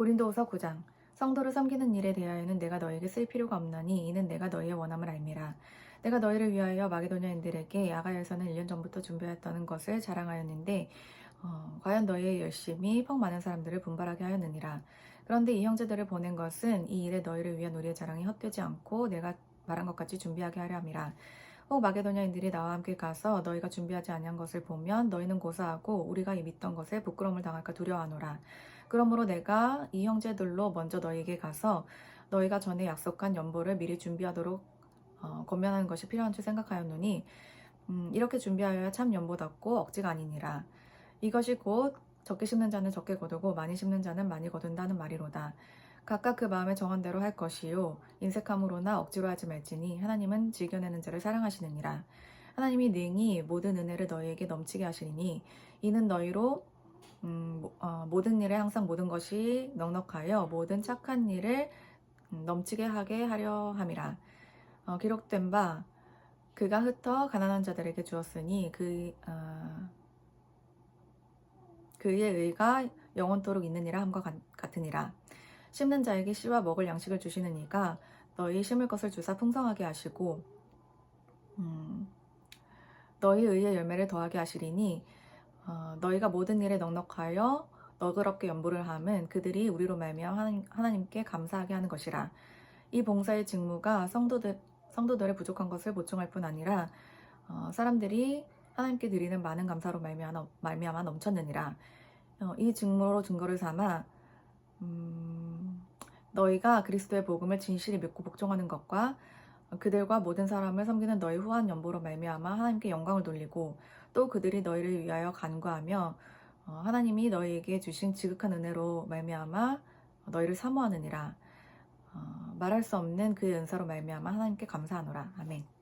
고린도후서 9장 성도를 섬기는 일에 대하여는 내가 너에게 쓸 필요가 없나니 이는 내가 너희의 원함을 알미라. 내가 너희를 위하여 마게도냐인들에게 야가야에서는 1년 전부터 준비했다는 것을 자랑하였는데 어, 과연 너희의 열심이 펑 많은 사람들을 분발하게 하였느니라. 그런데 이 형제들을 보낸 것은 이 일에 너희를 위한 우리의 자랑이 헛되지 않고 내가 말한 것 같이 준비하게 하려 함이라. 혹 마게도냐인들이 나와 함께 가서 너희가 준비하지 아니한 것을 보면 너희는 고사하고 우리가 이 믿던 것에 부끄러움을 당할까 두려워하노라. 그러므로 내가 이 형제들로 먼저 너희에게 가서 너희가 전에 약속한 연보를 미리 준비하도록 어, 권면하는 것이 필요한 줄 생각하였노니 음, 이렇게 준비하여야 참 연보답고 억지가 아니니라. 이것이 곧 적게 심는 자는 적게 거두고 많이 심는 자는 많이 거둔다는 말이로다. 각각 그 마음에 정한 대로 할 것이요 인색함으로나 억지로 하지 말지니 하나님은 즐겨내는 자를 사랑하시느니라. 하나님이 능히 모든 은혜를 너희에게 넘치게 하시리니 이는 너희로 음, 모- 어, 모든 일에 항상 모든 것이 넉넉하여 모든 착한 일을 음, 넘치게 하게 하려 함이라. 어, 기록된 바 그가 흩어 가난한 자들에게 주었으니 그 어, 그의 의가 영원토록 있느니라 함과 같- 같으니라. 심는 자에게 씨와 먹을 양식을 주시는 이가 너희 심을 것을 주사 풍성하게 하시고 음, 너희 의의 열매를 더하게 하시리니 어, 너희가 모든 일에 넉넉하여 너그럽게 연보를 함은 그들이 우리로 말미암아 하나님, 하나님께 감사하게 하는 것이라. 이 봉사의 직무가 성도들 성도들의 부족한 것을 보충할 뿐 아니라 어, 사람들이 하나님께 드리는 많은 감사로 말미암아, 말미암아 넘쳤느니라. 어, 이 직무로 증거를 삼아 음, 너희가 그리스도의 복음을 진실히 믿고 복종하는 것과 그들과 모든 사람을 섬기는 너희 후한 연보로 말미암아 하나님께 영광을 돌리고 또 그들이 너희를 위하여 간구하며 어, 하나님이 너희에게 주신 지극한 은혜로 말미암아 너희를 사모하느니라 어, 말할 수 없는 그의 은사로 말미암아 하나님께 감사하노라 아멘.